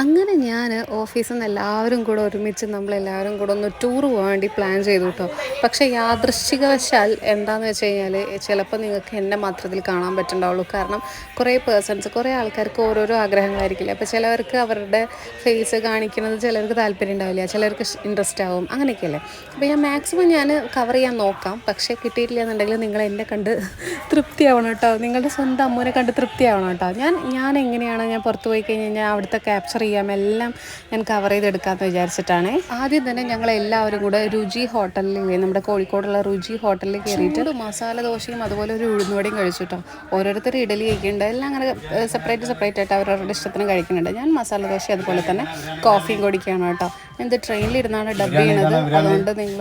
അങ്ങനെ ഞാൻ ഓഫീസിൽ നിന്ന് എല്ലാവരും കൂടെ ഒരുമിച്ച് നമ്മളെല്ലാവരും കൂടെ ഒന്ന് ടൂർ പോകാൻ വേണ്ടി പ്ലാൻ ചെയ്തു കേട്ടോ പക്ഷേ യാദൃശ്ചികവശാൽ എന്താണെന്ന് വെച്ച് കഴിഞ്ഞാൽ ചിലപ്പോൾ നിങ്ങൾക്ക് എന്നെ മാത്രത്തിൽ കാണാൻ പറ്റുന്നുണ്ടാവുള്ളൂ. കാരണം കുറേ പേഴ്സൺസ് കുറേ ആൾക്കാർക്ക് ഓരോരോ ആഗ്രഹങ്ങളായിരിക്കില്ല? അപ്പോൾ ചിലവർക്ക് അവരുടെ ഫേസ് കാണിക്കുന്നത് ചിലർക്ക് താല്പര്യം ഉണ്ടാവില്ല ചിലർക്ക് ഇൻട്രസ്റ്റ് ആവും അങ്ങനെയൊക്കെയല്ലേ? അപ്പോൾ ഞാൻ മാക്സിമം ഞാൻ കവർ ചെയ്യാൻ നോക്കാം. പക്ഷേ കിട്ടിയിട്ടില്ല എന്നുണ്ടെങ്കിൽ നിങ്ങൾ എന്നെ കണ്ട് തൃപ്തിയാവണം കേട്ടോ നിങ്ങളുടെ സ്വന്തം അമ്മൂനെ കണ്ട് തൃപ്തിയാവണം കേട്ടോ ഞാൻ ഞാൻ എങ്ങനെയാണ് ഞാൻ പുറത്ത് പോയി കഴിഞ്ഞ് കഴിഞ്ഞാൽ അവിടുത്തെ ക്യാപ്ചർ ചെയ്യാം എല്ലാം ഞാൻ കവർ ചെയ്തെടുക്കാമെന്ന് വിചാരിച്ചിട്ടാണ്. ആദ്യം തന്നെ ഞങ്ങൾ എല്ലാവരും കൂടെ രുചി ഹോട്ടലിൽ നമ്മുടെ കോഴിക്കോടുള്ള രുചി ഹോട്ടലിൽ കയറിയിട്ട് മസാല ദോശയും അതുപോലെ ഒരു ഉഴുന്നുവടയും കഴിച്ചു കേട്ടോ ഓരോരുത്തർ ഇഡലി കഴിക്കുന്നുണ്ട് എല്ലാം അങ്ങനെ സെപ്പറേറ്റ് സെപ്പറേറ്റ് ആയിട്ട് അവരവരുടെ ഇഷ്ടത്തിന് കഴിക്കുന്നുണ്ട്. ഞാൻ മസാല ദോശ അതുപോലെ തന്നെ കോഫിയും കുടിക്കുകയാണ് കേട്ടോ. എന്ത് ഇത് ട്രെയിനിലിരുന്നാണ് ഡബ് ചെയ്യണത്. അതുകൊണ്ട് നിങ്ങൾ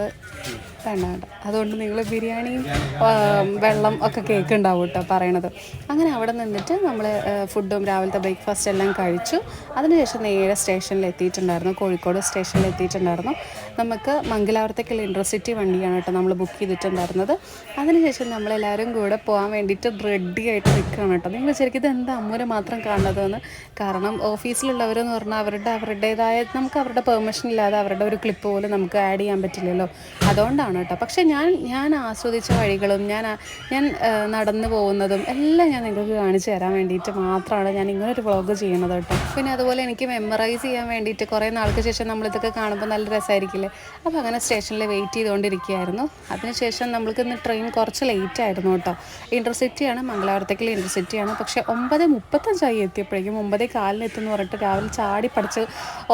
വേണ്ട അതുകൊണ്ട് നിങ്ങൾ ബിരിയാണിയും വെള്ളം ഒക്കെ കേക്ക് ഉണ്ടാവും കേട്ടോ പറയണത്. അങ്ങനെ അവിടെ നിന്നിട്ട് നമ്മൾ ഫുഡും രാവിലത്തെ ബ്രേക്ക്ഫാസ്റ്റ് എല്ലാം കഴിച്ചു. അതിനുശേഷം നേരെ സ്റ്റേഷനിൽ എത്തിയിട്ടുണ്ടായിരുന്നു. കോഴിക്കോട് സ്റ്റേഷനിൽ എത്തിയിട്ടുണ്ടായിരുന്നു. നമുക്ക് മംഗലാപുരത്തേക്കുള്ള ഇൻട്രസിറ്റി വണ്ടിയാണ് കേട്ടോ നമ്മൾ ബുക്ക് ചെയ്തിട്ടുണ്ടായിരുന്നത്. അതിനുശേഷം നമ്മളെല്ലാവരും കൂടെ പോകാൻ വേണ്ടിയിട്ട് റെഡി ആയിട്ട് നിൽക്കുകയാണ് കേട്ടോ. നിങ്ങൾ ശരിക്കും ഇത് എന്താ അമ്മൂരെ മാത്രം കാണുന്നതെന്ന് കാരണം ഓഫീസിലുള്ളവരെന്ന് പറഞ്ഞാൽ അവരുടെ അവരുടേതായ നമുക്ക് അവരുടെ പെർമിഷൻ ഇല്ലാതെ അവരുടെ ഒരു ക്ലിപ്പ് പോലും നമുക്ക് ആഡ് ചെയ്യാൻ പറ്റില്ലല്ലോ. അതുകൊണ്ടാണ് കേട്ടോ. പക്ഷേ ഞാൻ ഞാൻ ആസ്വദിച്ച വഴികളും ഞാൻ ഞാൻ നടന്നു പോകുന്നതും എല്ലാം ഞാൻ നിങ്ങൾക്ക് കാണിച്ചു തരാൻ വേണ്ടിയിട്ട് മാത്രമാണ് ഞാൻ ഇങ്ങനൊരു വ്ളോഗ് ചെയ്യുന്നത് കേട്ടോ. പിന്നെ അതുപോലെ എനിക്ക് മെമ്മറൈസ് ചെയ്യാൻ വേണ്ടിയിട്ട് കുറേ നാൾക്ക് ശേഷം നമ്മളിതൊക്കെ കാണുമ്പോൾ നല്ല രസമായിരിക്കില്ലേ? അപ്പോൾ അങ്ങനെ സ്റ്റേഷനിൽ വെയിറ്റ് ചെയ്തുകൊണ്ടിരിക്കുകയായിരുന്നു അതിനുശേഷം നമ്മൾക്ക് ഇന്ന് ട്രെയിൻ കുറച്ച് ലേറ്റ് ആയിരുന്നു കേട്ടോ. ഇന്റർസിറ്റിയാണ് മംഗലാപുരത്തേക്കുള്ള ഇന്റർസിറ്റിയാണ് പക്ഷേ ഒമ്പത് മുപ്പത്തഞ്ചായി എത്തിയപ്പോഴേക്കും ഒമ്പതേ കാലിന് എത്തുമെന്ന് പറഞ്ഞിട്ട് രാവിലെ ചാടി പഠിച്ച്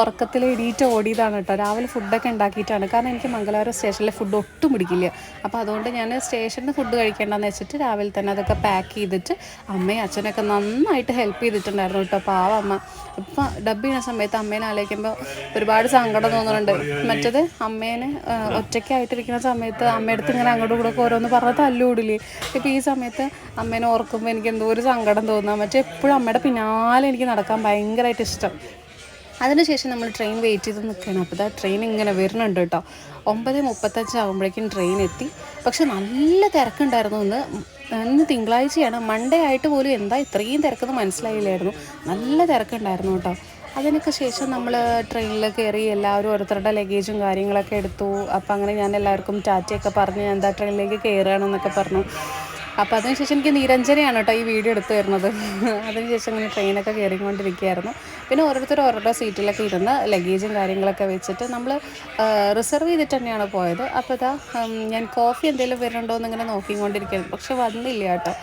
ഉറക്കത്തിൽ എണീറ്റ് ഓടിയതാണ് കേട്ടോ. രാവിലെ ഫുഡൊക്കെ ഉണ്ടാക്കിയിട്ടാണ്. കാരണം എനിക്ക് മംഗലാപുരം സ്റ്റേഷനിലെ ഫുഡ് ഒട്ടും പിടിക്കില്ല. അപ്പോൾ അതുകൊണ്ട് ഞാൻ സ്റ്റേഷനിൽ ഫുഡ് കഴിക്കേണ്ടെന്ന് വെച്ചിട്ട് രാവിലെ തന്നെ അതൊക്കെ പാക്ക് ചെയ്തിട്ട് അമ്മയും അച്ഛനൊക്കെ നന്നായിട്ട് ഹെൽപ്പ് ചെയ്തിട്ടുണ്ടായിരുന്നു കേട്ടോ. പാവ അമ്മ. ഇപ്പം ഡബ് ചെയ്യുന്ന സമയത്ത് അമ്മേനെ ആലോചിക്കുമ്പോൾ ഒരുപാട് സങ്കടം തോന്നുന്നുണ്ട്. മറ്റത് അമ്മേനെ ആ, ഒറ്റയ്ക്കായിട്ടിരിക്കുന്ന സമയത്ത് അമ്മയടുത്ത് ഇങ്ങനെ അങ്ങോട്ടും കൂടെ ഒക്കെ ഓരോന്ന് പറഞ്ഞ് തല്ലുകൂടില്ലേ ഇപ്പം ഈ സമയത്ത് അമ്മേനെ ഓർക്കുമ്പോൾ എനിക്ക് എന്തോ ഒരു സങ്കടം തോന്നുക മറ്റേ എപ്പോഴും അമ്മയുടെ പിന്നാലെ എനിക്ക് നടക്കാൻ ഭയങ്കരമായിട്ട് ഇഷ്ടം. അതിനുശേഷം നമ്മൾ ട്രെയിൻ വെയിറ്റ് ചെയ്ത് നിൽക്കുകയാണ്. അപ്പോൾ ആ ട്രെയിൻ ഇങ്ങനെ വരുന്നുണ്ട് കേട്ടോ. ഒമ്പത് മുപ്പത്തഞ്ച് ആകുമ്പോഴേക്കും ട്രെയിൻ എത്തി. പക്ഷെ നല്ല തിരക്കുണ്ടായിരുന്നു ഇന്ന്. ഇന്ന് തിങ്കളാഴ്ചയാണ്. മൺഡേ ആയിട്ട് പോലും എന്താ ഇത്രയും തിരക്കെന്ന് മനസ്സിലായില്ലായിരുന്നു. നല്ല തിരക്കുണ്ടായിരുന്നു കേട്ടോ. അതിനൊക്കെ ശേഷം നമ്മൾ ട്രെയിനിൽ കയറി എല്ലാവരും ഓരോരുത്തരുടെ ലഗേജും കാര്യങ്ങളൊക്കെ എടുത്തു. അപ്പോൾ അങ്ങനെ ഞാൻ എല്ലാവർക്കും ടാറ്റയൊക്കെ പറഞ്ഞ് എന്താ ട്രെയിനിലേക്ക് കയറുകയാണെന്നൊക്കെ പറഞ്ഞു. അപ്പോൾ അതിനുശേഷം എനിക്ക് നിരഞ്ജനയാണ് കേട്ടോ ഈ വീഡിയോ എടുത്തു തരുന്നത് അതിനുശേഷം ഇങ്ങനെ ട്രെയിനൊക്കെ കയറിക്കൊണ്ടിരിക്കുകയായിരുന്നു പിന്നെ ഓരോരുത്തർ ഓരോരുടെ സീറ്റിലൊക്കെ ഇരുന്ന് ലഗേജും കാര്യങ്ങളൊക്കെ വെച്ചിട്ട് നമ്മൾ റിസർവ് ചെയ്തിട്ട് തന്നെയാണ് പോയത്. അപ്പോൾ ഇതാ ഞാൻ കോഫി എന്തെങ്കിലും വരുന്നുണ്ടോ എന്നിങ്ങനെ നോക്കിക്കൊണ്ടിരിക്കുകയായിരുന്നു പക്ഷെ വന്നില്ല കേട്ടോ.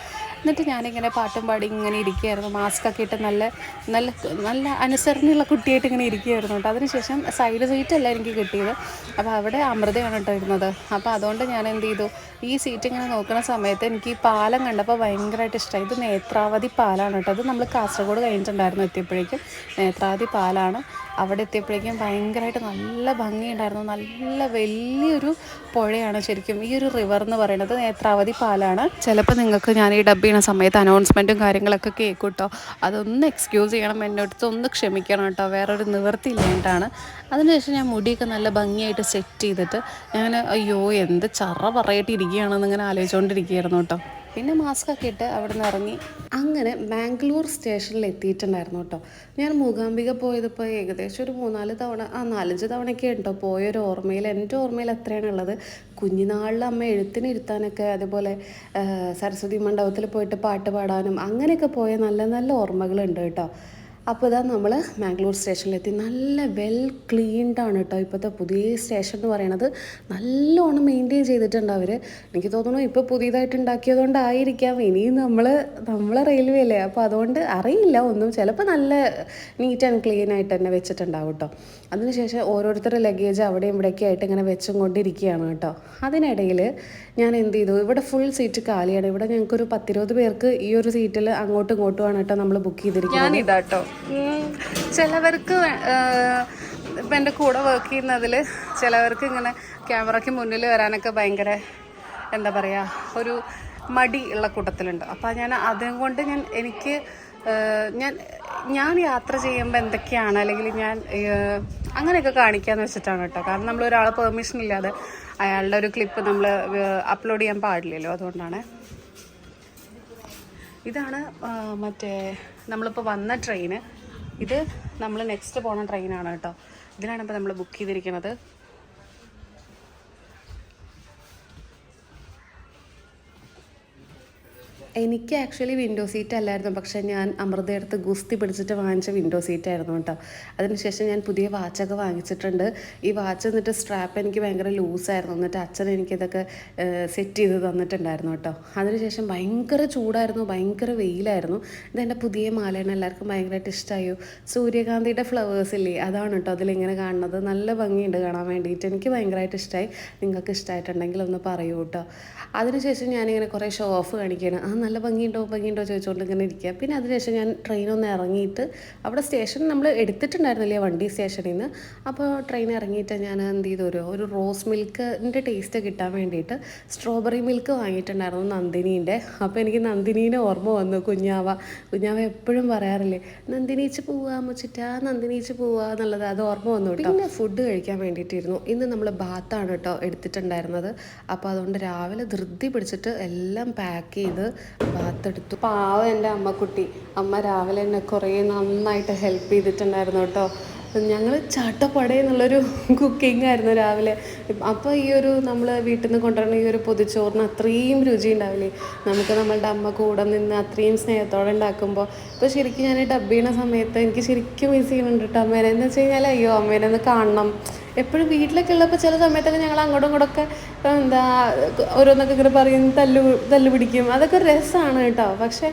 എന്നിട്ട് ഞാനിങ്ങനെ പാട്ടും പാടി ഇങ്ങനെ ഇരിക്കുകയായിരുന്നു. മാസ്ക് ഒക്കെ ഇട്ട് നല്ല നല്ല നല്ല അനുസരണയുള്ള കുട്ടിയായിട്ട് ഇങ്ങനെ ഇരിക്കുകയായിരുന്നു കേട്ടോ. അതിനുശേഷം സൈഡ് സീറ്റ് അല്ല എനിക്ക് കിട്ടിയത്. അപ്പോൾ അവിടെ അമൃതയാണ് കേട്ടോ ഇരുന്നത്. അപ്പോൾ അതുകൊണ്ട് ഞാൻ എന്ത് ചെയ്തു? ഈ സീറ്റ് ഇങ്ങനെ നോക്കുന്ന സമയത്ത് എനിക്ക് ഈ പാലം കണ്ടപ്പോൾ ഭയങ്കരമായിട്ട് ഇഷ്ടമായി ഇത് നേത്രാവതി പാലാണ് കേട്ടോ. അത് നമ്മൾ കാസർഗോഡ് കഴിഞ്ഞിട്ടുണ്ടായിരുന്നു എത്തിയപ്പോഴേക്കും. നേത്രാവതി പാലാണ്. അവിടെ എത്തിയപ്പോഴേക്കും ഭയങ്കരമായിട്ട് നല്ല ഭംഗിയുണ്ടായിരുന്നു. നല്ല വലിയൊരു പുഴയാണ് ശരിക്കും ഈ ഒരു റിവർ എന്ന് പറയുന്നത്. നേത്രാവതി പാലാണ്. ചിലപ്പോൾ നിങ്ങൾക്ക് ഞാൻ ഈ ഡബ് ചെയ്യുന്ന സമയത്ത് അനൗൺസ്മെന്റും കാര്യങ്ങളൊക്കെ കേൾക്കും കേട്ടോ അതൊന്ന് എക്സ്ക്യൂസ് ചെയ്യണം എന്റെ അടുത്ത് ഒന്ന് ക്ഷമിക്കണം കേട്ടോ. വേറൊരു നിവൃത്തി ഇല്ലാണ്ടാണ് അതിനുശേഷം ഞാൻ മുടിയൊക്കെ നല്ല ഭംഗിയായിട്ട് സെറ്റ് ചെയ്തിട്ട് ഞാൻ അയ്യോ എന്ത് ചറ പറയിട്ട് ഇരിക്കുകയാണെന്ന് ഇങ്ങനെ ആലോചിച്ചുകൊണ്ടിരിക്കുകയായിരുന്നു കേട്ടോ. പിന്നെ മാസ്ക് ഒക്കെ ഇട്ട് അവിടെ നിന്ന് ഇറങ്ങി. അങ്ങനെ ബാംഗ്ലൂർ സ്റ്റേഷനിൽ എത്തിയിട്ടുണ്ടായിരുന്നു കേട്ടോ. ഞാൻ മൂകാംബിക പോയതിപ്പോൾ ഏകദേശം ഒരു മൂന്നാൽ തവണ ആ നാലഞ്ച് തവണയൊക്കെ ഉണ്ടോ പോയൊരു ഓർമ്മയിൽ. എന്റെ ഓർമ്മയിൽ എത്രയാണുള്ളത് കുഞ്ഞിനാളിൽ അമ്മ എഴുത്തിനിരുത്താനൊക്കെ അതുപോലെ സരസ്വതി മണ്ഡപത്തിൽ പോയിട്ട് പാട്ട് പാടാനും അങ്ങനെയൊക്കെ പോയ നല്ല നല്ല ഓർമ്മകളുണ്ട് കേട്ടോ. അപ്പോൾ ഇതാ നമ്മൾ മാംഗ്ലൂർ സ്റ്റേഷനിലെത്തി. നല്ല വെൽ ക്ലീൻഡ് ആണ് കേട്ടോ ഇപ്പോഴത്തെ പുതിയ സ്റ്റേഷൻ എന്ന് പറയണത്. നല്ലോണം മെയിന്റെയിൻ ചെയ്തിട്ടുണ്ട് അവർ എനിക്ക് തോന്നുന്നു ഇപ്പോൾ പുതിയതായിട്ട് ഉണ്ടാക്കിയതുകൊണ്ടായിരിക്കാം. ഇനിയും നമ്മൾ നമ്മളെ റെയിൽവേ അല്ലേ? അപ്പോൾ അതുകൊണ്ട് അറിയില്ല. ഒന്നും ചിലപ്പോൾ നല്ല നീറ്റ് ആൻഡ് ക്ലീൻ ആയിട്ട് തന്നെ വെച്ചിട്ടുണ്ടാവും കേട്ടോ അതിനുശേഷം ഓരോരുത്തരുടെ ലഗേജ് അവിടെയും ഇവിടെയൊക്കെ ആയിട്ട് ഇങ്ങനെ വെച്ചും കൊണ്ടിരിക്കുകയാണ് കേട്ടോ. അതിനിടയിൽ ഞാൻ എന്ത് ചെയ്തു? ഇവിടെ ഫുൾ സീറ്റ് കാലിയാണ്. ഇവിടെ ഞങ്ങൾക്കൊരു പത്തിരുപത് പേർക്ക് ഈ ഒരു സീറ്റിൽ അങ്ങോട്ടും ഇങ്ങോട്ടുമാണ് കേട്ടോ നമ്മൾ ബുക്ക് ചെയ്തിരിക്കുന്നത്. ഞാനിതാട്ടോ. ചിലവർക്ക് ഇപ്പം എന്റെ കൂടെ വർക്ക് ചെയ്യുന്നതിൽ ചിലവർക്ക് ഇങ്ങനെ ക്യാമറയ്ക്ക് മുന്നിൽ വരാനൊക്കെ ഭയങ്കര എന്താ പറയുക ഒരു മടി ഉള്ള കൂട്ടത്തിലുണ്ട്. അപ്പോൾ ഞാൻ അതും കൊണ്ട് ഞാൻ എനിക്ക് ഞാൻ ഞാൻ യാത്ര ചെയ്യുമ്പോൾ എന്തൊക്കെയാണ്? അല്ലെങ്കിൽ ഞാൻ അങ്ങനെയൊക്കെ കാണിക്കാന്ന് വെച്ചിട്ടാണ് കേട്ടോ. കാരണം നമ്മൾ ഒരാളെ പെർമിഷൻ ഇല്ലാതെ അയാളുടെ ഒരു ക്ലിപ്പ് നമ്മൾ അപ്ലോഡ് ചെയ്യാൻ പാടില്ലല്ലോ അതുകൊണ്ടാണ്. ഇതാണ് മറ്റേ നമ്മളിപ്പോൾ വന്ന ട്രെയിന് ഇത് നമ്മൾ നെക്സ്റ്റ് പോണ ട്രെയിനാണ് കേട്ടോ. ഇതിനാണ് ഇപ്പോൾ നമ്മൾ ബുക്ക് ചെയ്തിരിക്കുന്നത് എനിക്ക് ആക്ച്വലി വിൻഡോ സീറ്റ് അല്ലായിരുന്നു. പക്ഷേ ഞാൻ അമൃതയെടുത്ത് ഗുസ്തി പിടിച്ചിട്ട് വാങ്ങിച്ച വിൻഡോ സീറ്റ് ആയിരുന്നു കേട്ടോ. അതിനുശേഷം ഞാൻ പുതിയ വാച്ചൊക്കെ വാങ്ങിച്ചിട്ടുണ്ട്. ഈ വാച്ച് എന്നിട്ട് സ്ട്രാപ്പ് എനിക്ക് ഭയങ്കര ലൂസായിരുന്നു എന്നിട്ട് അച്ഛൻ എനിക്കിതൊക്കെ സെറ്റ് ചെയ്ത് തന്നിട്ടുണ്ടായിരുന്നു കേട്ടോ. അതിനുശേഷം ഭയങ്കര ചൂടായിരുന്നു. ഭയങ്കര വെയിലായിരുന്നു. ഇതെന്റെ പുതിയ മാലയാണ്. എല്ലാവർക്കും ഭയങ്കരമായിട്ട് ഇഷ്ടമായോ സൂര്യകാന്തിയുടെ ഫ്ലവേഴ്സ് ഇല്ലേ? അതാണ് കേട്ടോ അതിലിങ്ങനെ കാണുന്നത്. നല്ല ഭംഗിയുണ്ട് കാണാൻ വേണ്ടിയിട്ട്. എനിക്ക് ഭയങ്കരമായിട്ട് ഇഷ്ടമായി നിങ്ങൾക്ക് ഇഷ്ടമായിട്ടുണ്ടെങ്കിൽ ഒന്ന് പറയൂ കേട്ടോ. അതിനുശേഷം ഞാനിങ്ങനെ കുറേ ഷോ ഓഫ് കാണിക്കുകയാണ്. ആ നല്ല ഭംഗിയുണ്ടോ ഭംഗിയുണ്ടോ ചോദിച്ചുകൊണ്ട് ഇങ്ങനെ ഇരിക്കുക പിന്നെ അതിനുശേഷം ഞാൻ ട്രെയിൻ ഒന്ന് ഇറങ്ങിയിട്ട് അവിടെ സ്റ്റേഷൻ നമ്മൾ എടുത്തിട്ടുണ്ടായിരുന്നില്ലേ വണ്ടി സ്റ്റേഷനിൽ നിന്ന് അപ്പോൾ ട്രെയിൻ ഇറങ്ങിയിട്ട് ഞാൻ എന്ത് ചെയ്തു ഒരു ഒരു റോസ് മിൽക്കിന്റെ ടേസ്റ്റ് കിട്ടാൻ വേണ്ടിയിട്ട് സ്ട്രോബെറി മിൽക്ക് വാങ്ങിയിട്ടുണ്ടായിരുന്നു നന്ദിനീന്റെ. അപ്പോൾ എനിക്ക് നന്ദിനീനെ ഓർമ്മ വന്നു കുഞ്ഞാവ. കുഞ്ഞാവ എപ്പോഴും പറയാറില്ലേ നന്ദിനീച്ച് പോവാ മുച്ചിറ്റ നന്ദിനീച്ച് പോവാ എന്നുള്ളത് അത് ഓർമ്മ വന്നു പിന്നെ ഫുഡ് കഴിക്കാൻ വേണ്ടിയിട്ടിരുന്നു. ഇന്ന് നമ്മൾ ബാത്താണ് കേട്ടോ എടുത്തിട്ടുണ്ടായിരുന്നത്. അപ്പോൾ അതുകൊണ്ട് രാവിലെ ധൃതി പിടിച്ചിട്ട് എല്ലാം പാക്ക് ചെയ്ത് ബാത്ത് എടുത്തു പാവം എന്റെ അമ്മക്കുട്ടി. അമ്മ രാവിലെ എന്നെ കുറേ നന്നായിട്ട് ഹെൽപ്പ് ചെയ്തിട്ടുണ്ടായിരുന്നു കേട്ടോ. ഞങ്ങൾ ചാട്ടപ്പട എന്നുള്ളൊരു കുക്കിംഗ് ആയിരുന്നു രാവിലെ. അപ്പോൾ ഈ ഒരു നമ്മൾ വീട്ടിൽ നിന്ന് കൊണ്ടുവരുന്ന ഈ ഒരു പൊതിച്ചോറിന് അത്രയും രുചി ഉണ്ടാവില്ലേ? നമുക്ക് നമ്മളുടെ അമ്മ കൂടെ നിന്ന് അത്രയും സ്നേഹത്തോടെ ഉണ്ടാക്കുമ്പോൾ ഇപ്പോൾ ശരിക്കും ഞാൻ ഡബ് ചെയ്യണ സമയത്ത് എനിക്ക് ശരിക്കും മിസ് ചെയ്യുന്നുണ്ട് കേട്ടോ അമ്മേനെ എന്ന് വെച്ച് കഴിഞ്ഞാൽ അയ്യോ അമ്മേനെ ഒന്ന് കാണണം. എപ്പോഴും വീട്ടിലൊക്കെ ഉള്ളപ്പോൾ ചില സമയത്തൊക്കെ ഞങ്ങൾ അങ്ങോട്ടും ഇങ്ങോട്ടൊക്കെ എന്താ ഓരോന്നൊക്കെ ഇങ്ങനെ പറയും തല്ലു തല്ലു പിടിക്കും. അതൊക്കെ രസമാണ് കേട്ടോ പക്ഷേ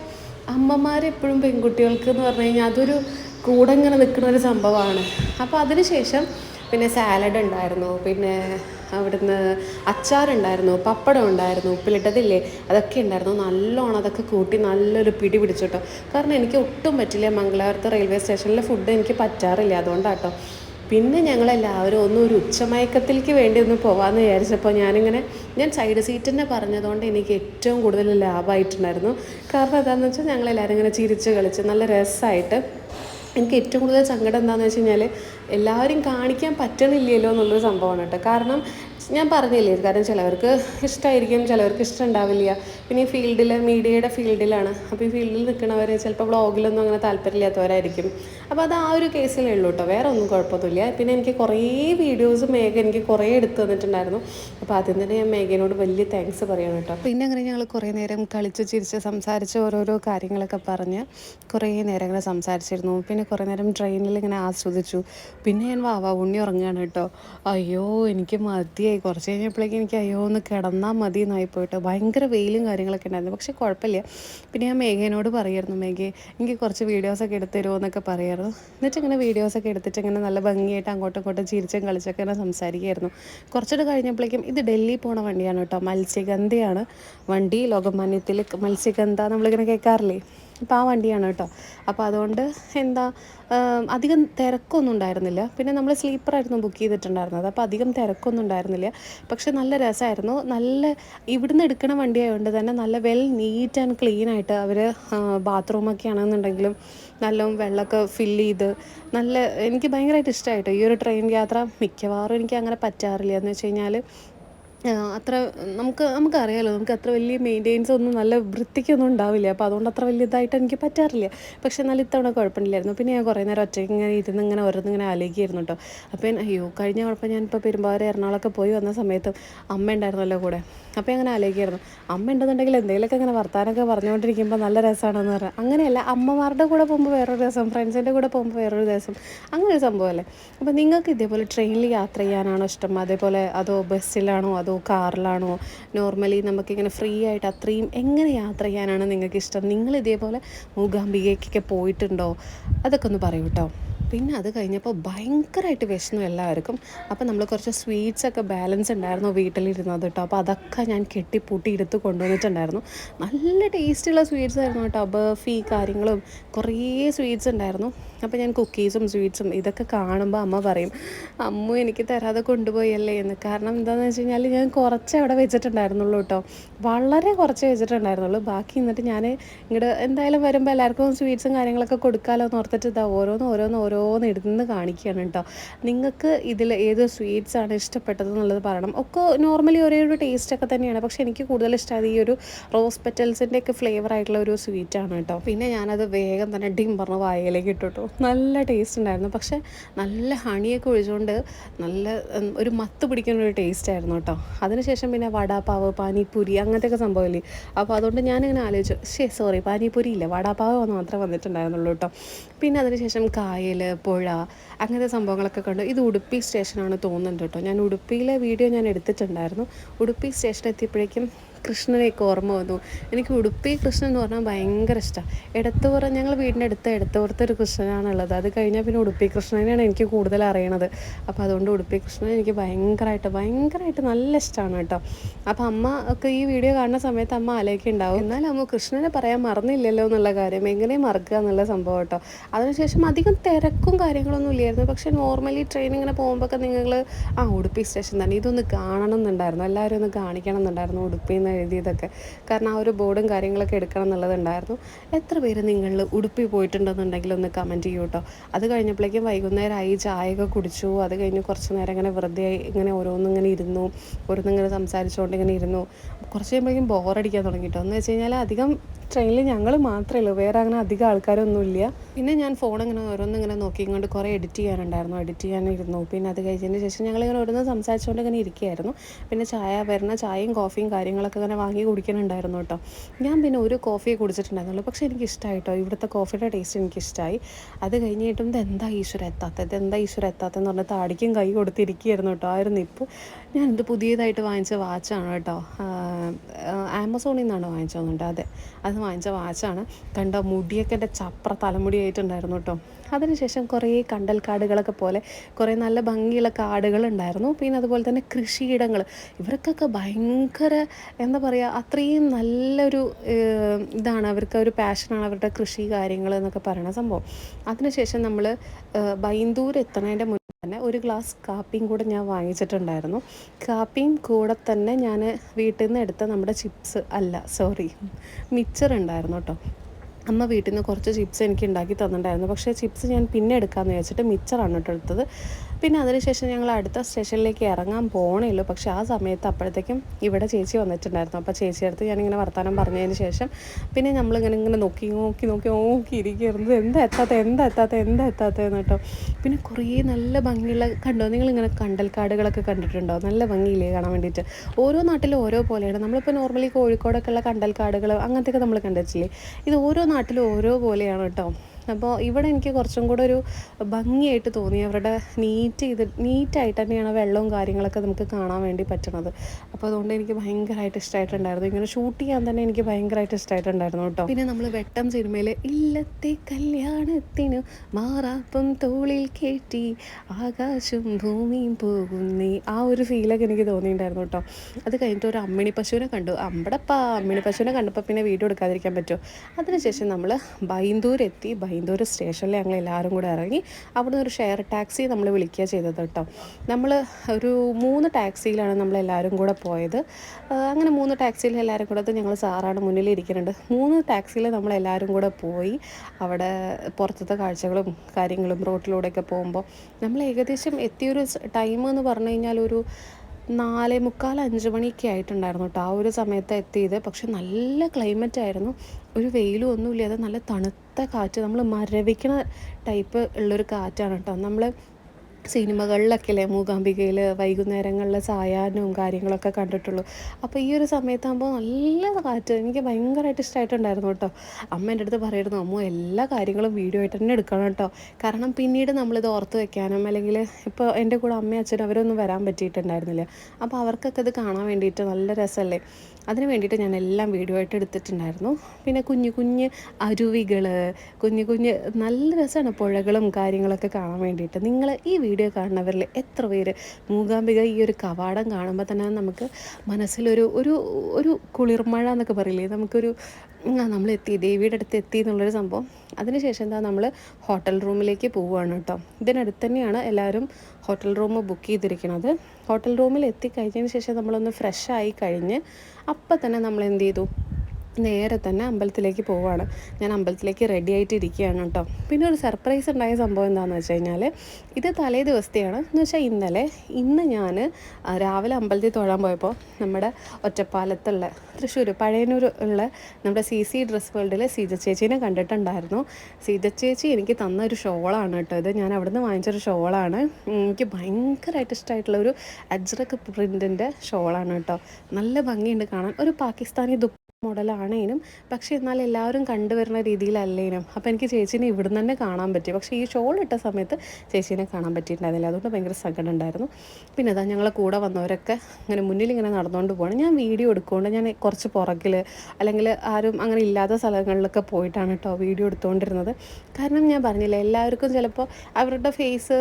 അമ്മമാരെപ്പോഴും പെൺകുട്ടികൾക്ക് എന്ന് പറഞ്ഞു കഴിഞ്ഞാൽ അതൊരു കൂടെ ഇങ്ങനെ നിൽക്കുന്ന ഒരു സംഭവമാണ്. അപ്പോൾ അതിനുശേഷം പിന്നെ സാലഡ് ഉണ്ടായിരുന്നു. പിന്നെ അവിടുന്ന് അച്ചാറുണ്ടായിരുന്നു പപ്പടം ഉണ്ടായിരുന്നു ഉപ്പിലിട്ടതില്ലേ അതൊക്കെ ഉണ്ടായിരുന്നു. നല്ലോണം അതൊക്കെ കൂട്ടി നല്ലൊരു പിടി പിടിച്ചു കേട്ടോ കാരണം എനിക്ക് ഒട്ടും പറ്റില്ല. മംഗലാപുരത്ത് റെയിൽവേ സ്റ്റേഷനിലെ ഫുഡ് എനിക്ക് പറ്റാറില്ല. അതുകൊണ്ടാട്ടോ. പിന്നെ ഞങ്ങളെല്ലാവരും ഒന്ന് ഒരു ഉച്ചമയക്കത്തിലേക്ക് വേണ്ടി ഒന്ന് പോകാമെന്ന് വിചാരിച്ചപ്പോൾ ഞാനിങ്ങനെ ഞാൻ സൈഡ് സീറ്റ് തന്നെ പറഞ്ഞതുകൊണ്ട് എനിക്ക് ഏറ്റവും കൂടുതൽ ലാഭമായിട്ടുണ്ടായിരുന്നു. കാരണം എന്താണെന്ന് വെച്ചാൽ ഞങ്ങളെല്ലാവരും ഇങ്ങനെ ചിരിച്ച് കളിച്ച് നല്ല രസമായിട്ട് എനിക്ക് ഏറ്റവും കൂടുതൽ സങ്കടം എന്താണെന്ന് വെച്ച് കഴിഞ്ഞാൽ എല്ലാവരും കാണിക്കാൻ പറ്റണില്ലല്ലോ എന്നുള്ളൊരു സംഭവമാണ് കേട്ടോ. കാരണം ഞാൻ പറഞ്ഞില്ലേ കാരണം ചിലവർക്ക് ഇഷ്ടമായിരിക്കും ചിലവർക്ക് ഇഷ്ടം ഉണ്ടാവില്ല പിന്നെ ഈ ഫീൽഡിൽ മീഡിയയുടെ ഫീൽഡിലാണ്. അപ്പോൾ ഈ ഫീൽഡിൽ നിൽക്കുന്നവർ ചിലപ്പോൾ വ്ളോഗിലൊന്നും അങ്ങനെ താല്പര്യമില്ലാത്തവരായിരിക്കും. അപ്പോൾ അത് ആ ഒരു കേസിലേ ഉള്ളൂ കേട്ടോ വേറെ ഒന്നും കുഴപ്പമൊന്നുമില്ല. പിന്നെ എനിക്ക് കുറേ വീഡിയോസ് മേഘ എനിക്ക് കുറേ എടുത്തു തന്നിട്ടുണ്ടായിരുന്നു. അപ്പോൾ ആദ്യം തന്നെ ഞാൻ മേഘനോട് വലിയ താങ്ക്സ് പറയണം കേട്ടോ പിന്നെ അങ്ങനെ ഞങ്ങൾ കുറേ നേരം കളിച്ച് ചിരിച്ച് സംസാരിച്ച് ഓരോരോ കാര്യങ്ങളൊക്കെ പറഞ്ഞ് കുറേ നേരം ഇങ്ങനെ സംസാരിച്ചിരുന്നു. പിന്നെ കുറേ നേരം ട്രെയിനിൽ ഇങ്ങനെ ആസ്വദിച്ചു. പിന്നെ ഞാൻ വാവാ ഉണ്ണി ഉറങ്ങുകയാണ് കേട്ടോ അയ്യോ എനിക്ക് മതിയായി. കുറച്ച് കഴിഞ്ഞപ്പോഴേക്കും എനിക്ക് അയ്യോ ഒന്ന് കിടന്നാൽ മതി എന്നായി പോയിട്ട് ഭയങ്കര വെയിലും കാര്യങ്ങളൊക്കെ ഉണ്ടായിരുന്നു. പക്ഷേ കുഴപ്പമില്ല. പിന്നെ ഞാൻ മേഘേനോട് പറയായിരുന്നു മേഘയെ എനിക്ക് കുറച്ച് വീഡിയോസൊക്കെ എടുത്ത് തരുമോ എന്നൊക്കെ പറയായിരുന്നു. എന്നിട്ട് ഇങ്ങനെ വീഡിയോസൊക്കെ എടുത്തിട്ട് ഇങ്ങനെ നല്ല ഭംഗിയായിട്ട് അങ്ങോട്ടും ഇങ്ങോട്ടും ചിരിച്ചും കളിച്ചൊക്കെ ഇങ്ങനെ സംസാരിക്കുമായിരുന്നു കുറച്ചുകൂടെ കഴിഞ്ഞപ്പോഴേക്കും ഇത് ഡൽഹി പോണ വണ്ടിയാണ് കേട്ടോ. മത്സ്യഗന്ധയാണ്. വണ്ടി ലോകമാന്യത്തിൽ മത്സ്യഗന്ധ നമ്മളിങ്ങനെ കേൾക്കാറില്ലേ? അപ്പോൾ ആ വണ്ടിയാണ് കേട്ടോ. അപ്പോൾ അതുകൊണ്ട് എന്താ അധികം തിരക്കൊന്നും ഉണ്ടായിരുന്നില്ല. പിന്നെ നമ്മൾ സ്ലീപ്പറായിരുന്നു ബുക്ക് ചെയ്തിട്ടുണ്ടായിരുന്നത്. അപ്പോൾ അധികം തിരക്കൊന്നും ഉണ്ടായിരുന്നില്ല. പക്ഷെ നല്ല രസമായിരുന്നു. നല്ല ഇവിടുന്ന് എടുക്കണ വണ്ടി ആയതുകൊണ്ട് തന്നെ നല്ല വെൽ നീറ്റ് ആൻഡ് ക്ലീൻ ആയിട്ട് അവർ ബാത്റൂമൊക്കെ ആണെന്നുണ്ടെങ്കിലും നല്ല വെള്ളമൊക്കെ ഫില്ല് ചെയ്ത് നല്ല എനിക്ക് ഭയങ്കരമായിട്ട് ഇഷ്ടമായിട്ടോ ഈ ഒരു ട്രെയിൻ യാത്ര മിക്കവാറും എനിക്ക് അങ്ങനെ പറ്റാറില്ല. എന്ന് വെച്ച് കഴിഞ്ഞാൽ അത്ര നമുക്ക് നമുക്കറിയാലോ നമുക്ക് അത്ര വലിയ മെയിന്റെയിൻസ് ഒന്നും നല്ല വൃത്തിക്കൊന്നും ഉണ്ടാവില്ല. അപ്പോൾ അതുകൊണ്ട് അത്ര വലിയതായിട്ട് എനിക്ക് പറ്റാറില്ല. പക്ഷെ എന്നാൽ ഇത്തവണ കുഴപ്പമില്ലായിരുന്നു. പിന്നെ ഞാൻ കുറേ നേരം ഒറ്റയ്ക്ക് ഇങ്ങനെ ഇരുന്ന് ഇങ്ങനെ ഓരോന്ന് ഇങ്ങനെ ആലോചിക്കായിരുന്നു കേട്ടോ. അപ്പോൾ അയ്യോ കഴിഞ്ഞ കുഴപ്പം ഞാനിപ്പോൾ പെരുമ്പാവൂർ എറണാകുളമൊക്കെ പോയി വന്ന സമയത്ത് അമ്മ ഉണ്ടായിരുന്നല്ലോ കൂടെ. അപ്പോൾ അങ്ങനെ ആലോചിക്കായിരുന്നു അമ്മ ഉണ്ടെന്നുണ്ടെങ്കിൽ എന്തെങ്കിലുമൊക്കെ ഇങ്ങനെ വർത്താനമൊക്കെ പറഞ്ഞുകൊണ്ടിരിക്കുമ്പോൾ നല്ല രസമാണെന്ന് പറയാം. അങ്ങനെയല്ല അമ്മമാരുടെ കൂടെ പോകുമ്പോൾ വേറൊരു രസം ഫ്രണ്ട്സിന്റെ കൂടെ പോകുമ്പോൾ വേറൊരു രസം. അങ്ങനെ ഒരു സംഭവമല്ലേ? അപ്പോൾ നിങ്ങൾക്ക് ഇതേപോലെ ട്രെയിനിൽ യാത്ര ചെയ്യാനാണോ ഇഷ്ടം? അതേപോലെ അതോ ബസ്സിലാണോ അതോ കാറിലാണോ? നോർമലി നമുക്കിങ്ങനെ ഫ്രീ ആയിട്ട് അത്രയും എങ്ങനെ യാത്ര ചെയ്യാനാണ് നിങ്ങൾക്ക് ഇഷ്ടം നിങ്ങൾ ഇതേപോലെ മൂകാംബികയ്ക്കൊക്കെ പോയിട്ടുണ്ടോ? അതൊക്കെ ഒന്ന് പറയൂ കേട്ടോ പിന്നെ അത് കഴിഞ്ഞപ്പോൾ ഭയങ്കരമായിട്ട് വിശന്നു എല്ലാവർക്കും. അപ്പോൾ നമ്മൾ കുറച്ച് സ്വീറ്റ്സ് ഒക്കെ ബാലൻസ് ഉണ്ടായിരുന്നു വീട്ടിലിരുന്നത് കേട്ടോ അപ്പോൾ അതൊക്കെ ഞാൻ കെട്ടിപ്പൂട്ടി എടുത്ത് കൊണ്ടുവന്നിട്ടുണ്ടായിരുന്നു. നല്ല ടേസ്റ്റുള്ള സ്വീറ്റ്സ് ആയിരുന്നു കേട്ടോ ബർഫി കാര്യങ്ങളും കുറേ സ്വീറ്റ്സ് ഉണ്ടായിരുന്നു. അപ്പോൾ ഞാൻ കുക്കീസും സ്വീറ്റ്സും ഇതൊക്കെ കാണുമ്പോൾ അമ്മ പറയും അമ്മു എനിക്ക് തരാതെ കൊണ്ടുപോയല്ലേ? എന്ന്. കാരണം എന്താണെന്ന് വെച്ച് കഴിഞ്ഞാൽ ഞാൻ കുറച്ച് അവിടെ വെച്ചിട്ടുണ്ടായിരുന്നുള്ളൂ കേട്ടോ. വളരെ കുറച്ച് വെച്ചിട്ടുണ്ടായിരുന്നുള്ളൂ. ബാക്കി എന്നിട്ട് ഞാൻ ഇങ്ങോട്ട് എന്തായാലും വരുമ്പോൾ എല്ലാവർക്കും സ്വീറ്റ്സും കാര്യങ്ങളൊക്കെ കൊടുക്കാമല്ലോ എന്ന് ഓർത്തിട്ട് ഇതാ ഓരോന്ന് ഓരോന്ന് ഓരോന്ന് എടുന്ന് കാണിക്കുകയാണ് കേട്ടോ. നിങ്ങൾക്ക് ഇതിൽ ഏത് സ്വീറ്റ്സ് ആണ് ഇഷ്ടപ്പെട്ടത് എന്നുള്ളത് പറയണം. ഒക്കെ നോർമലി ഒരേ ഒരു ടേസ്റ്റൊക്കെ തന്നെയാണ്. പക്ഷേ എനിക്ക് കൂടുതൽ ഇഷ്ടമായത് ഈ ഒരു റോസ് പെറ്റൽസിന്റെ ഒക്കെ ഫ്ലേവർ ആയിട്ടുള്ള ഒരു സ്വീറ്റാണ് കേട്ടോ. പിന്നെ ഞാനത് വേഗം തന്നെ ഡിം പറഞ്ഞ് വായയിലേക്ക് ഇട്ടു നല്ല ടേസ്റ്റ് ഉണ്ടായിരുന്നു. പക്ഷേ നല്ല ഹണിയൊക്കെ ഒഴിച്ചുകൊണ്ട് നല്ല ഒരു മത്ത് പിടിക്കുന്ന ഒരു ടേസ്റ്റ് ആയിരുന്നു കേട്ടോ അതിനുശേഷം പിന്നെ വടാപ്പാവ് പാനിപ്പൂരി അങ്ങനത്തെയൊക്കെ സംഭവമില്ലേ? അപ്പോൾ അതുകൊണ്ട് ഞാനിങ്ങനെ ആലോചിച്ചു ശേ സോറി പാനിപ്പൂരി ഇല്ല. വടാപ്പാവ് എന്ന് മാത്രമേ വന്നിട്ടുണ്ടായിരുന്നുള്ളൂ കേട്ടോ പിന്നെ അതിനുശേഷം കായൽ പുഴ അങ്ങനത്തെ സംഭവങ്ങളൊക്കെ കണ്ടു. ഇത് ഉടുപ്പി സ്റ്റേഷനാണ് തോന്നുന്നുണ്ട് കേട്ടോ ഞാൻ ഉടുപ്പിയിലെ വീഡിയോ ഞാൻ എടുത്തിട്ടുണ്ടായിരുന്നു. ഉടുപ്പി സ്റ്റേഷൻ എത്തിയപ്പോഴേക്കും കൃഷ്ണനെയൊക്കെ ഓർമ്മ വന്നു. എനിക്ക് ഉടുപ്പി കൃഷ്ണൻ എന്ന് പറഞ്ഞാൽ ഭയങ്കര ഇഷ്ടമാണ് എടത്തുപുറം ഞങ്ങൾ വീടിന്റെ അടുത്ത് എടത്തുപുറത്ത് ഒരു കൃഷ്ണനാണുള്ളത്. അത് കഴിഞ്ഞാൽ പിന്നെ ഉടുപ്പി കൃഷ്ണനെയാണ് എനിക്ക് കൂടുതൽ അറിയണത്. അപ്പോൾ അതുകൊണ്ട് ഉടുപ്പി കൃഷ്ണൻ എനിക്ക് ഭയങ്കരമായിട്ട് ഭയങ്കരമായിട്ട് നല്ല ഇഷ്ടമാണ് കേട്ടോ. അപ്പോൾ അമ്മ ഒക്കെ ഈ വീഡിയോ കാണുന്ന സമയത്ത് അമ്മ ആലോചിക്കുണ്ടാവും എന്നാലും അമ്മ കൃഷ്ണനെ പറയാൻ മറന്നില്ലല്ലോ എന്നുള്ള കാര്യം. എങ്ങനെ മറക്കുക എന്നുള്ള സംഭവം കേട്ടോ. അതിനുശേഷം അധികം തിരക്കും കാര്യങ്ങളൊന്നും ഇല്ലായിരുന്നു. പക്ഷേ നോർമലി ട്രെയിൻ ഇങ്ങനെ പോകുമ്പോഴൊക്കെ നിങ്ങൾ ആ ഉടുപ്പി സ്റ്റേഷൻ തന്നെ. ഇതൊന്ന് കാണണം എന്നുണ്ടായിരുന്നു. എല്ലാവരും ഒന്ന് കാണിക്കണം എന്നുണ്ടായിരുന്നു ഉടുപ്പി എന്ന് എഴുതിയതൊക്കെ. കാരണം ആ ഒരു ബോർഡും കാര്യങ്ങളൊക്കെ എടുക്കണം എന്നുള്ളതുണ്ടായിരുന്നു. എത്ര പേര് നിങ്ങൾ ഉടുപ്പി പോയിട്ടുണ്ടെന്നുണ്ടെങ്കിൽ ഒന്ന് കമന്റ് ചെയ്യൂ കേട്ടോ അത് കഴിഞ്ഞപ്പോഴേക്കും വൈകുന്നേരമായി ചായയൊക്കെ കുടിച്ചു. അത് കഴിഞ്ഞ് കുറച്ച് നേരം ഇങ്ങനെ വെറുതെ ഇങ്ങനെ ഓരോന്നിങ്ങനെ ഇരുന്നു. ഓരോന്നിങ്ങനെ സംസാരിച്ചുകൊണ്ട് ഇങ്ങനെ ഇരുന്നു. കുറച്ച് കഴിയുമ്പോഴേക്കും ബോറടിക്കാൻ തുടങ്ങി കേട്ടോ എന്ന് വെച്ച് കഴിഞ്ഞാൽ അധികം ട്രെയിനിൽ ഞങ്ങൾ മാത്രമേ ഉള്ളൂ വേറെ അങ്ങനെ അധികം ആൾക്കാരൊന്നുമില്ല. പിന്നെ ഞാൻ ഫോൺ ഇങ്ങനെ ഓരോന്നും ഇങ്ങനെ നോക്കിക്കൊണ്ട് കുറേ എഡിറ്റ് ചെയ്യാനുണ്ടായിരുന്നു. എഡിറ്റ് ചെയ്യാനിരുന്നു. പിന്നെ അത് കഴിഞ്ഞതിന് ശേഷം ഞങ്ങളിങ്ങനെ ഓരോന്ന് സംസാരിച്ചുകൊണ്ട് ഇങ്ങനെ ഇരിക്കുകയായിരുന്നു പിന്നെ ചായ വരുന്ന ചായയും കോഫിയും കാര്യങ്ങളൊക്കെ ഇങ്ങനെ വാങ്ങി കുടിക്കാനുണ്ടായിരുന്നു കേട്ടോ. ഞാൻ പിന്നെ ഒരു കോഫി കുടിച്ചിട്ടുണ്ടായിരുന്നുള്ളൂ. പക്ഷേ എനിക്ക് ഇഷ്ടമായി കേട്ടോ ഇവിടുത്തെ കോഫിയുടെ ടേസ്റ്റ് എനിക്ക് ഇഷ്ടമായി അത് കഴിഞ്ഞിട്ടും ഇത് എന്താ ഈശ്വര എത്താത്തത്? എന്താ ഈശ്വര എത്താത്തതെന്ന് പറഞ്ഞാൽ താടിക്കും കൈ കൊടുത്തിരിക്കുകയായിരുന്നു കേട്ടോ. ആയിരുന്നു ഇപ്പോൾ ഇത് പുതിയതായിട്ട് വാങ്ങിച്ച വാച്ചാണ് കേട്ടോ. ആമസോണിൽ നിന്നാണ് വാങ്ങിച്ചതെന്നുണ്ട് അതെ. അത് വാങ്ങിച്ച വാച്ചാണ്. കണ്ട മുടിയൊക്കെ എന്റെ ചപ്ര തലമുടി ആയിട്ടുണ്ടായിരുന്നു കേട്ടോ. അതിനുശേഷം കുറേ കണ്ടൽ കാടുകളൊക്കെ പോലെ കുറേ നല്ല ഭംഗിയുള്ള കാടുകളുണ്ടായിരുന്നു പിന്നെ അതുപോലെ തന്നെ കൃഷിയിടങ്ങൾ. ഇവർക്കൊക്കെ ഭയങ്കര എന്താ പറയുക അത്രയും നല്ലൊരു ഇതാണ്. അവർക്ക് ഒരു പാഷനാണ് അവരുടെ കൃഷി കാര്യങ്ങൾ എന്നൊക്കെ പറയുന്ന സംഭവം. അതിനുശേഷം നമ്മൾ ബൈന്ദൂർ എത്തണതിന്റെ തന്നെ ഒരു ഗ്ലാസ് കാപ്പിയും കൂടെ ഞാൻ വാങ്ങിച്ചിട്ടുണ്ടായിരുന്നു. കാപ്പിയും കൂടെ തന്നെ ഞാൻ വീട്ടിൽ നിന്ന് എടുത്ത നമ്മുടെ ചിപ്സ് അല്ല സോറി മിച്ചർ ഉണ്ടായിരുന്നു കേട്ടോ അമ്മ വീട്ടിൽ നിന്ന് കുറച്ച് ചിപ്സ് എനിക്ക് ഉണ്ടാക്കി തന്നിട്ടുണ്ടായിരുന്നു. പക്ഷേ ചിപ്സ് ഞാൻ പിന്നെ എടുക്കാമെന്ന് വിചാരിച്ചിട്ട് മിച്ചറാണ് കേട്ടോ എടുത്തത്. പിന്നെ അതിനുശേഷം ഞങ്ങൾ അടുത്ത സ്റ്റേഷനിലേക്ക് ഇറങ്ങാൻ പോകണേയുള്ളൂ പക്ഷേ ആ സമയത്ത് അപ്പോഴത്തേക്കും ഇവിടെ ചേച്ചി വന്നിട്ടുണ്ടായിരുന്നു. അപ്പോൾ ചേച്ചിയുടെ അടുത്ത് ഞാനിങ്ങനെ വർത്തമാനം പറഞ്ഞതിന് ശേഷം പിന്നെ നമ്മളിങ്ങനെ ഇങ്ങനെ നോക്കി നോക്കി നോക്കി നോക്കി ഇരിക്കുന്നത് എന്താ എത്താത്ത? എന്താ എത്താത്ത? എന്താ എത്താത്തതെന്ന് കേട്ടോ. പിന്നെ കുറേ നല്ല ഭംഗിയുള്ള കണ്ടോ? നിങ്ങളിങ്ങനെ കണ്ടൽക്കാടുകളൊക്കെ കണ്ടിട്ടുണ്ടോ? നല്ല ഭംഗിയില്ലേ കാണാൻ വേണ്ടിയിട്ട്? ഓരോ നാട്ടിലും ഓരോ പോലെയാണ്. നമ്മളിപ്പോൾ നോർമലി കോഴിക്കോടൊക്കെ ഉള്ള കണ്ടൽക്കാടുകൾ അങ്ങനത്തെയൊക്കെ നമ്മൾ കണ്ടിട്ടില്ലേ? ഇത് ഓരോ നാട്ടിലും ഓരോ പോലെയാണ് കേട്ടോ. അപ്പോൾ ഇവിടെ എനിക്ക് കുറച്ചും കൂടെ ഒരു ഭംഗിയായിട്ട് തോന്നി അവരുടെ നീറ്റ് ചെയ്ത് നീറ്റായിട്ട് തന്നെയാണ് വെള്ളവും കാര്യങ്ങളൊക്കെ നമുക്ക് കാണാൻ വേണ്ടി പറ്റണത്. അപ്പോൾ അതുകൊണ്ട് എനിക്ക് ഭയങ്കരമായിട്ട് ഇഷ്ടമായിട്ടുണ്ടായിരുന്നു ഇങ്ങനെ ഷൂട്ട് ചെയ്യാൻ തന്നെ എനിക്ക് ഭയങ്കരമായിട്ട് ഇഷ്ടമായിട്ടുണ്ടായിരുന്നു കേട്ടോ. പിന്നെ നമ്മൾ വെട്ടം സിനിമയിൽ ഇല്ലത്തെ കല്യാണത്തിനു മാറാപ്പം തോളിൽ കയറ്റി ആകാശം ഭൂമിയും പോകുന്നേ ആ ഒരു ഫീലൊക്കെ എനിക്ക് തോന്നിയിട്ടുണ്ടായിരുന്നു കേട്ടോ. അത് കഴിഞ്ഞിട്ട് ഒരു അമ്മിണി പശുവിനെ കണ്ടു. അമ്പടപ്പാ അമ്മിണി പശുവിനെ കണ്ടപ്പോൾ പിന്നെ വീഡിയോ എടുക്കാതിരിക്കാൻ പറ്റുമോ? അതിനുശേഷം നമ്മൾ ബൈന്ദൂർ എത്തി ബൈന്ദൂർ സ്റ്റേഷനിൽ ഞങ്ങൾ എല്ലാവരും കൂടെ ഇറങ്ങി അവിടുന്ന് ഒരു ഷെയർ ടാക്സി നമ്മൾ വിളിക്കുക ചെയ്തത് കേട്ടോ. നമ്മൾ ഒരു മൂന്ന് ടാക്സിയിലാണ് നമ്മൾ എല്ലാവരും കൂടെ പോയത്. അങ്ങനെ മൂന്ന് ടാക്സിയിൽ എല്ലാവരും കൂടെ ഞങ്ങൾ സാറാണ് മുന്നിൽ ഇരിക്കുന്നുണ്ട്. മൂന്ന് ടാക്സിയിൽ നമ്മൾ എല്ലാവരും കൂടെ പോയി അവിടെ പുറത്തത്തെ കാഴ്ചകളും കാര്യങ്ങളും റോട്ടിലൂടെയൊക്കെ പോകുമ്പോൾ നമ്മൾ ഏകദേശം എത്തിയൊരു ടൈം എന്ന് പറഞ്ഞു കഴിഞ്ഞാൽ ഒരു നാലേ മുക്കാൽ അഞ്ച് മണിയൊക്കെ ആയിട്ടുണ്ടായിരുന്നു കേട്ടോ. ആ ഒരു സമയത്ത് എത്തിയത്. പക്ഷെ നല്ല ക്ലൈമറ്റ് ആയിരുന്നു. ഒരു വെയിലും ഒന്നുമില്ലാതെ നല്ല തണുത്ത കാറ്റ്. നമ്മൾ മരവിക്കണ ടൈപ്പ് ഉള്ളൊരു കാറ്റാണ് കേട്ടോ. നമ്മൾ സിനിമകളിലൊക്കെ അല്ലേ മൂകാംബികയിൽ വൈകുന്നേരങ്ങളിൽ സായാഹ്നവും കാര്യങ്ങളൊക്കെ കണ്ടിട്ടുള്ളൂ. അപ്പോൾ ഈ ഒരു സമയത്താകുമ്പോൾ നല്ല കാറ്റ്. എനിക്ക് ഭയങ്കരമായിട്ട് ഇഷ്ടമായിട്ടുണ്ടായിരുന്നു കേട്ടോ. അമ്മ എന്റെ അടുത്ത് പറയുന്നു അമ്മ എല്ലാ കാര്യങ്ങളും വീഡിയോ ആയിട്ട് തന്നെ എടുക്കണം കേട്ടോ. കാരണം പിന്നീട് നമ്മളിത് ഓർത്ത് വെക്കാനും അല്ലെങ്കിൽ ഇപ്പോൾ എന്റെ കൂടെ അമ്മയും അച്ഛനും അവരൊന്നും വരാൻ പറ്റിയിട്ടുണ്ടായിരുന്നില്ല. അപ്പോൾ അവർക്കൊക്കെ ഇത് കാണാൻ വേണ്ടിയിട്ട് നല്ല രസമല്ലേ? അതിന് വേണ്ടിയിട്ട് ഞാൻ എല്ലാം വീഡിയോ ആയിട്ട് എടുത്തിട്ടുണ്ടായിരുന്നു. പിന്നെ കുഞ്ഞു കുഞ്ഞ് അരുവികൾ കുഞ്ഞു കുഞ്ഞ് നല്ല രസമാണ് പുഴകളും കാര്യങ്ങളൊക്കെ കാണാൻ വേണ്ടിയിട്ട്. നിങ്ങൾ ഈ വീഡിയോ കാണുന്നവരിൽ എത്ര പേര്? മൂകാംബിക ഈ ഒരു കവാടം കാണുമ്പോൾ തന്നെ നമുക്ക് മനസ്സിലൊരു ഒരു ഒരു കുളിർമഴ എന്നൊക്കെ പറയില്ലേ? നമുക്കൊരു നമ്മൾ എത്തി ദേവിയുടെ അടുത്ത് എത്തി എന്നുള്ളൊരു സംഭവം. അതിനുശേഷം എന്താ നമ്മൾ ഹോട്ടൽ റൂമിലേക്ക് പോവുകയാണ് കേട്ടോ. ഇതിനടുത്ത് തന്നെയാണ് എല്ലാവരും ഹോട്ടൽ റൂം ബുക്ക് ചെയ്തിരിക്കുന്നത്. ഹോട്ടൽ റൂമിൽ എത്തിക്കഴിഞ്ഞതിന് ശേഷം നമ്മളൊന്ന് ഫ്രഷ് ആയി കഴിഞ്ഞ് അപ്പം തന്നെ നമ്മൾ എന്ത് ചെയ്തു നേരെ തന്നെ അമ്പലത്തിലേക്ക് പോവുകയാണ് ഞാൻ അമ്പലത്തിലേക്ക് റെഡി ആയിട്ട് ഇരിക്കുകയാണ് കേട്ടോ. പിന്നെ ഒരു സർപ്രൈസ് ഉണ്ടായ സംഭവം എന്താണെന്ന് വെച്ച് കഴിഞ്ഞാൽ ഇത് തലേ ദിവസത്തെയാണ്. എന്ന് വെച്ചാൽ ഇന്നലെ ഇന്ന് ഞാൻ രാവിലെ അമ്പലത്തിൽ തൊഴാൻ പോയപ്പോൾ നമ്മുടെ ഒറ്റപ്പാലത്തുള്ള തൃശ്ശൂർ പഴയനൂർ ഉള്ള നമ്മുടെ സി സി ഡ്രസ് വേൾഡിൽ സീജ ചേച്ചീനെ കണ്ടിട്ടുണ്ടായിരുന്നു. സീജ ചേച്ചി എനിക്ക് തന്ന ഒരു ഷോളാണ് കേട്ടോ ഇത്. ഞാൻ അവിടെ നിന്ന് വാങ്ങിച്ചൊരു ഷോളാണ്. എനിക്ക് ഭയങ്കരമായിട്ട് ഇഷ്ടമായിട്ടുള്ള ഒരു അജ്രക്ക് പ്രിന്റിന്റെ ഷോളാണ് കേട്ടോ. നല്ല ഭംഗിയുണ്ട് കാണാൻ. ഒരു പാകിസ്ഥാനി ദുപ്പ മോഡലാണേനും. പക്ഷേ എന്നാൽ എല്ലാവരും കണ്ടുവരുന്ന രീതിയിലല്ലേനും. അപ്പോൾ എനിക്ക് ചേച്ചീനെ ഇവിടുന്ന് തന്നെ കാണാൻ പറ്റി. പക്ഷേ ഈ ഷോൾ ഇട്ട സമയത്ത് ചേച്ചീനെ കാണാൻ പറ്റിയിട്ടുണ്ടായിരുന്നില്ല. അതുകൊണ്ട് ഭയങ്കര സങ്കടം ഉണ്ടായിരുന്നു. പിന്നെ അതാ ഞങ്ങളെ കൂടെ വന്നവരൊക്കെ ഇങ്ങനെ മുന്നിൽ ഇങ്ങനെ നടന്നുകൊണ്ട് പോകണം ഞാൻ വീഡിയോ എടുക്കുകൊണ്ട് ഞാൻ കുറച്ച് പുറകിൽ അല്ലെങ്കിൽ ആരും അങ്ങനെ ഇല്ലാത്ത സ്ഥലങ്ങളിലൊക്കെ പോയിട്ടാണ് കേട്ടോ വീഡിയോ എടുത്തുകൊണ്ടിരുന്നത്. കാരണം ഞാൻ പറഞ്ഞില്ല എല്ലാവർക്കും ചിലപ്പോൾ അവരുടെ ഫേസ്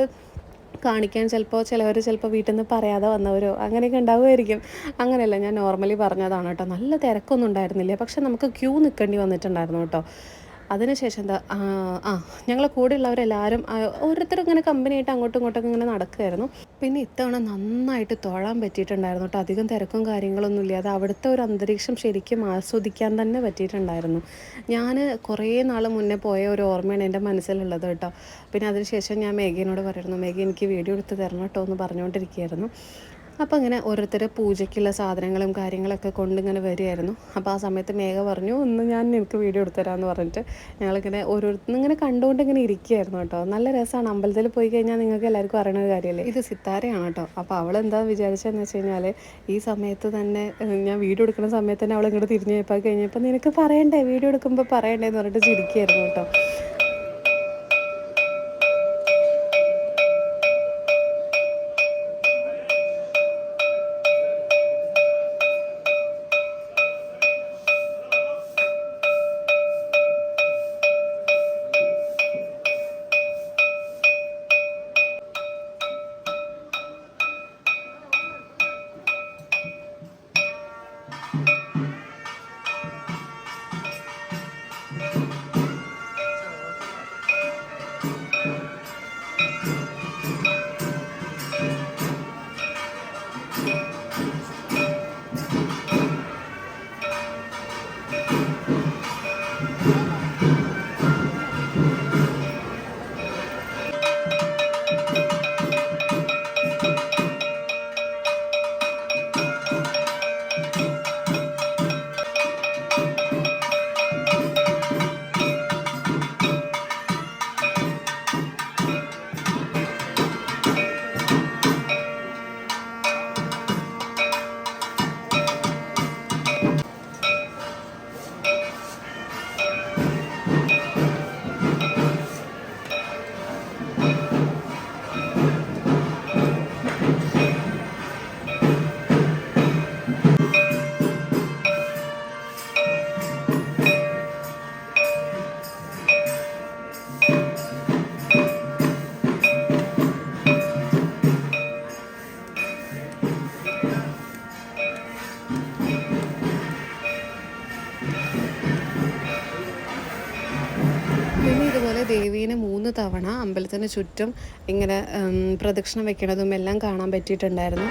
കാണിക്കാൻ ചിലപ്പോൾ ചിലവർ ചിലപ്പോൾ വീട്ടിൽ നിന്ന് പറയാതെ വന്നവരോ അങ്ങനെയൊക്കെ ഉണ്ടാവുമായിരിക്കും. അങ്ങനെയല്ല ഞാൻ നോർമലി പറഞ്ഞതാണ് കേട്ടോ. നല്ല തിരക്കൊന്നും ഉണ്ടായിരുന്നില്ല. പക്ഷെ നമുക്ക് ക്യൂ നിൽക്കേണ്ടി വന്നിട്ടുണ്ടായിരുന്നു കേട്ടോ. അതിനുശേഷം എന്താ ആ ഞങ്ങളെ കൂടെയുള്ളവരെല്ലാവരും ഓരോരുത്തരും ഇങ്ങനെ കമ്പനിയായിട്ട് അങ്ങോട്ടും ഇങ്ങോട്ടും ഇങ്ങനെ നടക്കുമായിരുന്നു പിന്നെ ഇത്തവണ നന്നായിട്ട് തൊഴാൻ പറ്റിയിട്ടുണ്ടായിരുന്നു കേട്ടോ. അധികം തിരക്കും കാര്യങ്ങളൊന്നും ഇല്ലാതെ അവിടുത്തെ ഒരു അന്തരീക്ഷം ശരിക്കും ആസ്വദിക്കാൻ തന്നെ പറ്റിയിട്ടുണ്ടായിരുന്നു. ഞാൻ കുറേ നാൾ മുന്നേ പോയ ഒരു ഓർമ്മയാണ് എന്റെ മനസ്സിലുള്ളത് കേട്ടോ. പിന്നെ അതിനുശേഷം ഞാൻ മേഘിനോട് പറയുന്നു മേഘ എനിക്ക് വീഡിയോ എടുത്ത് തരണം കേട്ടോ എന്ന് പറഞ്ഞുകൊണ്ടിരിക്കുകയായിരുന്നു. അപ്പോൾ ഇങ്ങനെ ഓരോരുത്തർ പൂജയ്ക്കുള്ള സാധനങ്ങളും കാര്യങ്ങളൊക്കെ കൊണ്ടിങ്ങനെ വരികയായിരുന്നു. അപ്പോൾ ആ സമയത്ത് മേഘ പറഞ്ഞു ഒന്ന് ഞാൻ നിനക്ക് വീഡിയോ എടുത്തുതരാമെന്ന് പറഞ്ഞിട്ട് ഞങ്ങളിങ്ങനെ ഓരോരുത്തരും ഇങ്ങനെ കണ്ടുകൊണ്ട് ഇങ്ങനെ ഇരിക്കുകയായിരുന്നു കേട്ടോ. നല്ല രസമാണ്. അമ്പലത്തിൽ പോയി കഴിഞ്ഞാൽ നിങ്ങൾക്ക് എല്ലാവർക്കും അറിയണ ഒരു കാര്യമല്ലേ? ഇത് സിത്താരയാണ് കേട്ടോ. അപ്പോൾ അവൾ എന്താ വിചാരിച്ചതെന്ന് വെച്ച് കഴിഞ്ഞാൽ ഈ സമയത്ത് തന്നെ ഞാൻ വീഡിയോ എടുക്കുന്ന സമയത്ത് തന്നെ അവൾ ഇങ്ങോട്ട് തിരിഞ്ഞു പോയപ്പോൾ കഴിഞ്ഞപ്പോൾ നിനക്ക് പറയണ്ടേ? വീഡിയോ എടുക്കുമ്പോൾ പറയണ്ടേ എന്ന് പറഞ്ഞിട്ട് ചിരിക്കുകയായിരുന്നു കേട്ടോ. തവണ അമ്പലത്തിന് ചുറ്റും ഇങ്ങനെ പ്രദക്ഷിണം വെക്കണതും എല്ലാം കാണാൻ പറ്റിയിട്ടുണ്ടായിരുന്നു.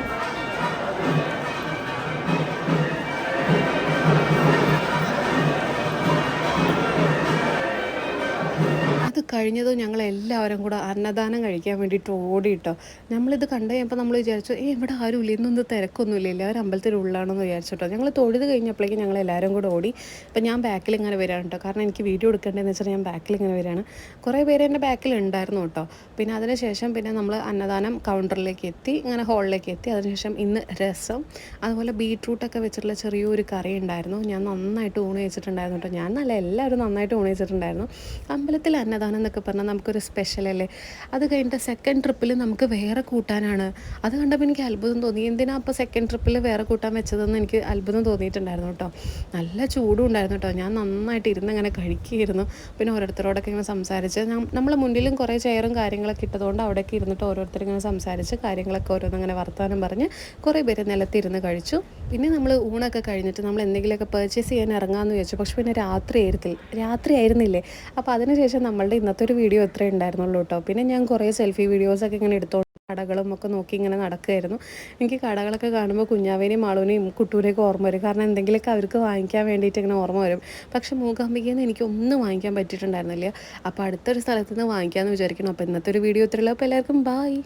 കഴിഞ്ഞതും ഞങ്ങൾ എല്ലാവരും കൂടെ അന്നദാനം കഴിക്കാൻ വേണ്ടിയിട്ട് ഓടിയിട്ടോ നമ്മളിത് കണ്ടു കഴിഞ്ഞപ്പോൾ നമ്മൾ വിചാരിച്ചു ഏ ഇവിടെ ആരും ഇല്ല ഇന്നൊന്നും തിരക്കൊന്നുമില്ല എല്ലാവരും അമ്പലത്തിൽ ഉള്ളാണെന്ന് വിചാരിച്ചിട്ടോ ഞങ്ങൾ തൊഴുത് കഴിഞ്ഞപ്പോഴേക്കും ഞങ്ങൾ എല്ലാവരും കൂടെ ഓടി. അപ്പം ഞാൻ ബാക്കിൽ ഇങ്ങനെ വരാണ് കേട്ടോ കാരണം എനിക്ക് വീഡിയോ എടുക്കേണ്ടതെന്ന് വെച്ചാൽ ഞാൻ ബാക്കിൽ ഇങ്ങനെ വരികയാണ് കുറേ പേര് എന്റെ ബാക്കിൽ ഉണ്ടായിരുന്നു കേട്ടോ പിന്നെ അതിനുശേഷം പിന്നെ നമ്മൾ അന്നദാനം കൗണ്ടറിലേക്ക് എത്തി ഇങ്ങനെ ഹോളിലേക്ക് എത്തി. അതിനുശേഷം ഇന്ന് രസം. അതുപോലെ ബീട്രൂട്ടൊക്കെ വെച്ചിട്ടുള്ള ചെറിയൊരു കറി ഉണ്ടായിരുന്നു. ഞാൻ നന്നായിട്ട് ഊണ് വെച്ചിട്ടുണ്ടായിരുന്നു കേട്ടോ ഞാൻ നല്ല എല്ലാവരും നന്നായിട്ട് ഊണ് വെച്ചിട്ടുണ്ടായിരുന്നു അമ്പലത്തിൽ അന്നദാനം എന്നൊക്കെ പറഞ്ഞാൽ നമുക്കൊരു സ്പെഷ്യലല്ലേ അത് കഴിഞ്ഞിട്ട് സെക്കൻഡ് ട്രിപ്പിൽ നമുക്ക് വേറെ കൂട്ടാനാണ്. അത് കണ്ടപ്പോൾ എനിക്ക് അത്ഭുതം തോന്നി. എന്തിനാ അപ്പോൾ സെക്കൻഡ് ട്രിപ്പിൽ വേറെ കൂട്ടാൻ വെച്ചതെന്ന് എനിക്ക് അത്ഭുതം തോന്നിയിട്ടുണ്ടായിരുന്നു കേട്ടോ. നല്ല ചൂടും ഉണ്ടായിരുന്നു കേട്ടോ. ഞാൻ നന്നായിട്ട് ഇരുന്ന് ഇങ്ങനെ കഴിക്കുകയായിരുന്നു. പിന്നെ ഓരോരുത്തരോടൊക്കെ ഇങ്ങനെ സംസാരിച്ച് നമ്മൾ മുന്നിലും കുറേ ചെയറും കാര്യങ്ങളൊക്കെ ഇട്ടതുകൊണ്ട് അവിടെയൊക്കെ ഇരുന്നിട്ട് ഓരോരുത്തർ ഇങ്ങനെ സംസാരിച്ച് കാര്യങ്ങളൊക്കെ ഓരോന്നിങ്ങനെ വർത്തമാനം പറഞ്ഞ് കുറേ പേര് നിലത്തിരുന്ന് കഴിച്ചു. പിന്നെ നമ്മൾ ഊണൊക്കെ കഴിഞ്ഞിട്ട് നമ്മൾ എന്തെങ്കിലുമൊക്കെ പർച്ചേസ് ചെയ്യാൻ ഇറങ്ങാമെന്ന് വിചാരിച്ചു. പക്ഷെ പിന്നെ രാത്രി ആയിരുന്നില്ല രാത്രി ആയിരുന്നില്ലേ? അപ്പോൾ അതിനുശേഷം നമ്മളുടെ ഇന്നത്തെ ഒരു വീഡിയോ ഇത്രേ ഉണ്ടായിരുന്നുള്ളൂ കേട്ടോ. പിന്നെ ഞാൻ കുറേ സെൽഫി വീഡിയോസൊക്കെ ഇങ്ങനെ എടുത്തോണ്ട് കടകളും ഒക്കെ നോക്കി ഇങ്ങനെ നടക്കുമായിരുന്നു എനിക്ക് കടകളൊക്കെ കാണുമ്പോൾ കുഞ്ഞാവേനെയും മാളുവിനെയും കുട്ടൂരെയൊക്കെ ഓർമ്മ വരും. കാരണം എന്തെങ്കിലുമൊക്കെ അവർക്ക് വാങ്ങിക്കാൻ വേണ്ടിയിട്ട് ഇങ്ങനെ ഓർമ്മ വരും. പക്ഷേ മൂകാംബികയിൽ നിന്ന് എനിക്ക് ഒന്നും വാങ്ങിക്കാൻ പറ്റിയിട്ടുണ്ടായിരുന്നില്ല. അപ്പോൾ അടുത്തൊരു സ്ഥലത്ത് നിന്ന് വാങ്ങിക്കാമെന്ന് വിചാരിക്കണം അപ്പോൾ ഇന്നത്തെ ഒരു വീഡിയോ ഇത്രയുള്ളൂ അപ്പോൾ എല്ലാവർക്കും ബായ്